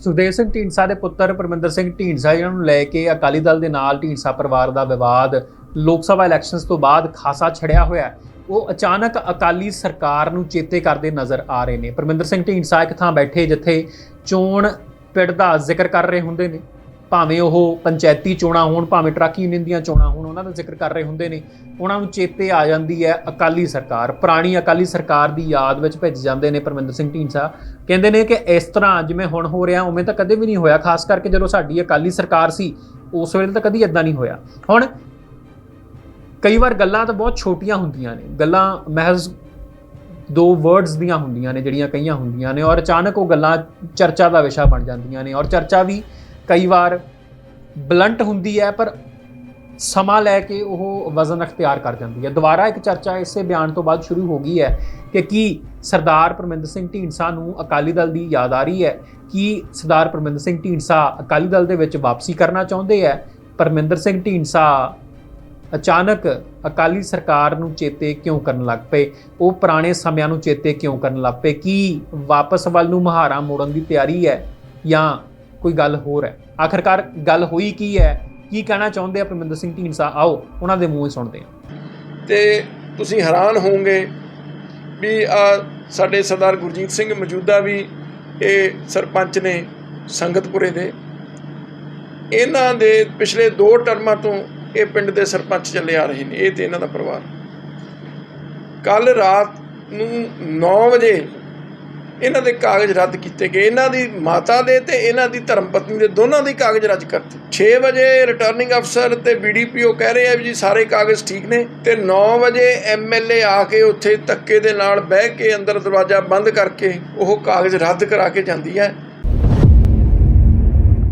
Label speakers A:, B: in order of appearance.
A: ਸੁਖਦੇਵ ਸਿੰਘ ਢੀਂਡਸਾ ਦੇ ਪੁੱਤਰ ਪਰਮਿੰਦਰ ਸਿੰਘ ਢੀਂਡਸਾ ਜਿਹਨਾਂ ਨੂੰ ਲੈ ਕੇ ਅਕਾਲੀ ਦਲ ਦੇ ਨਾਲ ਢੀਂਡਸਾ ਪਰਿਵਾਰ ਦਾ ਵਿਵਾਦ ਲੋਕ ਸਭਾ ਇਲੈਕਸ਼ਨਸ ਤੋਂ ਬਾਅਦ ਖਾਸਾ ਛੜਿਆ ਹੋਇਆ ਉਹ ਅਚਾਨਕ ਅਕਾਲੀ ਸਰਕਾਰ ਨੂੰ ਚੇਤੇ ਕਰਦੇ ਨਜ਼ਰ ਆ ਰਹੇ ਨੇ। ਪਰਮਿੰਦਰ ਸਿੰਘ ਢੀਂਡਸਾ ਇੱਕ ਥਾਂ ਬੈਠੇ ਜਿੱਥੇ ਚੋਣ ਪਿੰਡ ਦਾ ਜ਼ਿਕਰ ਕਰ ਰਹੇ ਹੁੰਦੇ ਨੇ। ਭਾਵੇਂ ਉਹ ਪੰਚਾਇਤੀ ਚੋਣਾਂ ਹੋਣ, ਭਾਵੇਂ ਟਰੱਕ ਯੂਨੀਅਨ ਦੀਆਂ ਚੋਣਾਂ ਹੋਣ, ਉਹਨਾਂ ਦਾ ਜ਼ਿਕਰ ਕਰ ਰਹੇ ਹੁੰਦੇ ਨੇ, ਉਹਨਾਂ ਨੂੰ ਚੇਤੇ ਆ ਜਾਂਦੀ ਹੈ ਅਕਾਲੀ ਸਰਕਾਰ। ਪੁਰਾਣੀ ਅਕਾਲੀ ਸਰਕਾਰ ਦੀ ਯਾਦ ਵਿੱਚ ਭਿੱਜ ਜਾਂਦੇ ਨੇ ਪਰਮਿੰਦਰ ਸਿੰਘ ਢੀਂਡਸਾ। ਕਹਿੰਦੇ ਨੇ ਕਿ ਇਸ ਤਰ੍ਹਾਂ ਜਿਵੇਂ ਹੁਣ ਹੋ ਰਿਹਾ, ਉਵੇਂ ਤਾਂ ਕਦੇ ਵੀ ਨਹੀਂ ਹੋਇਆ, ਖਾਸ ਕਰਕੇ ਜਦੋਂ ਸਾਡੀ ਅਕਾਲੀ ਸਰਕਾਰ ਸੀ, ਉਸ ਵੇਲੇ ਤਾਂ ਕਦੀ ਇਦਾਂ ਨਹੀਂ ਹੋਇਆ। ਹੁਣ ਕਈ ਵਾਰ ਗੱਲਾਂ ਤਾਂ ਬਹੁਤ ਛੋਟੀਆਂ ਹੁੰਦੀਆਂ ਨੇ। ਗੱਲਾਂ ਮਹਿਜ਼ ਦੋ ਵਰਡਸ ਦੀਆਂ ਹੁੰਦੀਆਂ ਨੇ, ਜਿਹੜੀਆਂ ਕਈਆਂ ਹੁੰਦੀਆਂ ਨੇ, ਔਰ ਅਚਾਨਕ ਉਹ ਗੱਲਾਂ ਚਰਚਾ ਦਾ ਵਿਸ਼ਾ ਬਣ ਜਾਂਦੀਆਂ ਨੇ, ਔਰ ਚਰਚਾ ਵੀ ਕਈ ਵਾਰ ਬਲੰਟ ਹੁੰਦੀ ਹੈ, ਪਰ ਸਮਾਂ ਲੈ ਕੇ ਉਹ ਵਜ਼ਨ ਅਖਤਿਆਰ ਕਰ ਜਾਂਦੀ ਹੈ। ਦੁਬਾਰਾ ਇੱਕ ਚਰਚਾ ਇਸੇ ਬਿਆਨ ਤੋਂ ਬਾਅਦ ਸ਼ੁਰੂ ਹੋ ਗਈ ਹੈ ਕਿ ਕੀ ਸਰਦਾਰ ਪਰਮਿੰਦਰ ਸਿੰਘ ਢੀਂਡਸਾ ਨੂੰ ਅਕਾਲੀ ਦਲ ਦੀ ਯਾਦ ਆ ਰਹੀ ਹੈ? ਕੀ ਸਰਦਾਰ ਪਰਮਿੰਦਰ ਸਿੰਘ ਢੀਂਡਸਾ ਅਕਾਲੀ ਦਲ ਦੇ ਵਿੱਚ ਵਾਪਸੀ ਕਰਨਾ ਚਾਹੁੰਦੇ ਹੈ? ਪਰਮਿੰਦਰ ਸਿੰਘ ਢੀਂਡਸਾ ਅਚਾਨਕ ਅਕਾਲੀ ਸਰਕਾਰ ਨੂੰ ਚੇਤੇ ਕਿਉਂ ਕਰਨ ਲੱਗ ਪਏ? ਉਹ ਪੁਰਾਣੇ ਸਮਿਆਂ ਨੂੰ ਚੇਤੇ ਕਿਉਂ ਕਰਨ ਲੱਗ ਪਏ? ਕੀ ਵਾਪਸ ਵੱਲ ਨੂੰ ਮਹਾਰਾ ਮੋੜਨ ਦੀ ਤਿਆਰੀ ਹੈ ਜਾਂ ਕੋਈ ਗੱਲ ਹੋਰ ਹੈ? ਆਖਰਕਾਰ ਗੱਲ ਹੋਈ ਕੀ ਹੈ? ਕੀ ਕਹਿਣਾ ਚਾਹੁੰਦੇ ਆ ਪਰਮਿੰਦਰ ਸਿੰਘ ਢੀਂਡਸਾ? ਆਓ, ਉਹਨਾਂ ਦੇ ਮੂੰਹੋਂ ਸੁਣਦੇ ਹਾਂ।
B: ਤੇ ਤੁਸੀਂ ਹੈਰਾਨ ਹੋਵੋਗੇ ਵੀ ਆ ਸਾਡੇ ਸਰਦਾਰ ਗੁਰਜੀਤ ਸਿੰਘ ਮੌਜੂਦਾ ਵੀ ਇਹ ਸਰਪੰਚ ਨੇ ਸੰਗਤਪੁਰੇ ਦੇ। ਇਹਨਾਂ ਦੇ ਪਿਛਲੇ ਦੋ ਟਰਮਾਂ ਤੋਂ ਇਹ ਪਿੰਡ ਦੇ ਸਰਪੰਚ ਚੱਲੇ ਆ ਰਹੇ ਨੇ, ਇਹ ਤੇ ਇਹਨਾਂ ਦਾ ਪਰਿਵਾਰ। ਕੱਲ ਰਾਤ ਨੂੰ 9 ਵਜੇ ਇਹਨਾਂ ਦੇ ਕਾਗਜ਼ ਰੱਦ ਕੀਤੇ ਗਏ, ਇਹਨਾਂ ਦੀ ਮਾਤਾ ਦੇ ਤੇ ਇਹਨਾਂ ਦੀ ਧਰਮਪਤਨੀ ਦੇ ਦੋਨਾਂ ਦੇ ਕਾਗਜ਼ ਰੱਦ ਕਰਤੇ। 6 ਵਜੇ ਰਿਟਰਨਿੰਗ ਅਫਸਰ ਤੇ ਬੀਡੀਪੀਓ ਕਹਿ ਰਹੇ ਆ ਵੀ ਜੀ ਸਾਰੇ ਕਾਗਜ਼ ਠੀਕ ਨੇ ਤੇ 9 ਵਜੇ ਐਮਐਲਏ ਆ ਕੇ ਉੱਥੇ ਧੱਕੇ ਦੇ ਨਾਲ ਬਹਿ ਕੇ ਅੰਦਰ ਦਰਵਾਜ਼ਾ ਬੰਦ ਕਰਕੇ ਉਹ ਕਾਗਜ਼ ਰੱਦ ਕਰਾ ਕੇ ਜਾਂਦੀ ਹੈ।